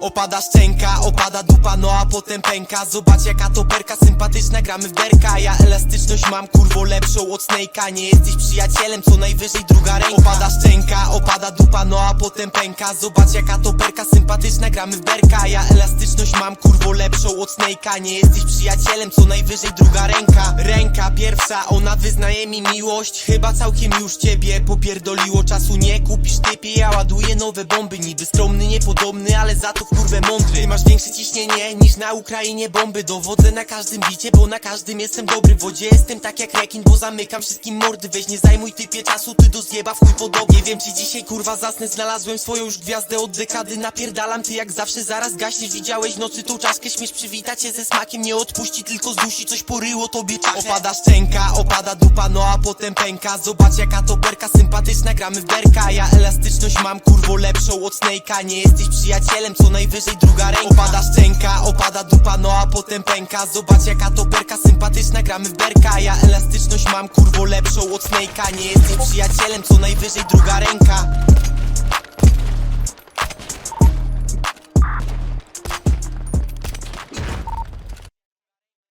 Opada szczęka, opada dupa, no a potem pęka. Zobacz jaka to perka, sympatyczna, gramy w derka. Ja elastyczność mam kurwo lepszą od Snake'a. Nie jesteś przyjacielem, co najwyżej druga ręka. Opada szczęka, opada dupa, no a potem pęka. Zobacz jaka to perka, sympatyczna, gramy w berka Ja elastyczność mam kurwo lepszą od Snake'a. Nie jesteś przyjacielem, co najwyżej druga ręka. Ręka pierwsza, ona wyznaje mi miłość Chyba całkiem już ciebie popierdoliło Czasu nie? Kupisz typie, ja ładuję nowe bomby Niby skromny, niepodobny, ale za to kurwę mądry. Ty masz większe ciśnienie niż na Ukrainie bomby. Dowodzę na każdym bicie, bo na każdym jestem dobry W wodzie. Jestem tak jak rekin, bo zamykam wszystkim mordy. Weź nie zajmuj typie czasu, ty do zjeba w chuj podobnie Wiem czy dzisiaj kurwa zasnę, znalazłem swoją już gwiazdę od dekady. Napierdalam, ty jak zawsze zaraz gaśniesz. Widziałeś nocy tą czaszkę, śmiesz przywitać się ze smakiem. Nie odpuści, tylko zdusi, coś poryło tobie czachę Opada szczęka, opada dupa, no a potem pęka. Zobacz jaka to perka, sympatyczna, gramy w berka. Ja elastyczność mam kurwo lepszą od Snake'a. Nie jesteś przyjacielem, co najwyżej druga ręka. Opada szczęka, opada dupa, no a potem pęka. Zobacz jaka to perka, sympatyczna, gramy w berka. Ja elastyczność mam kurwo lepszą od Snake'a. Nie jesteś przyjacielem, co najwyżej druga ręka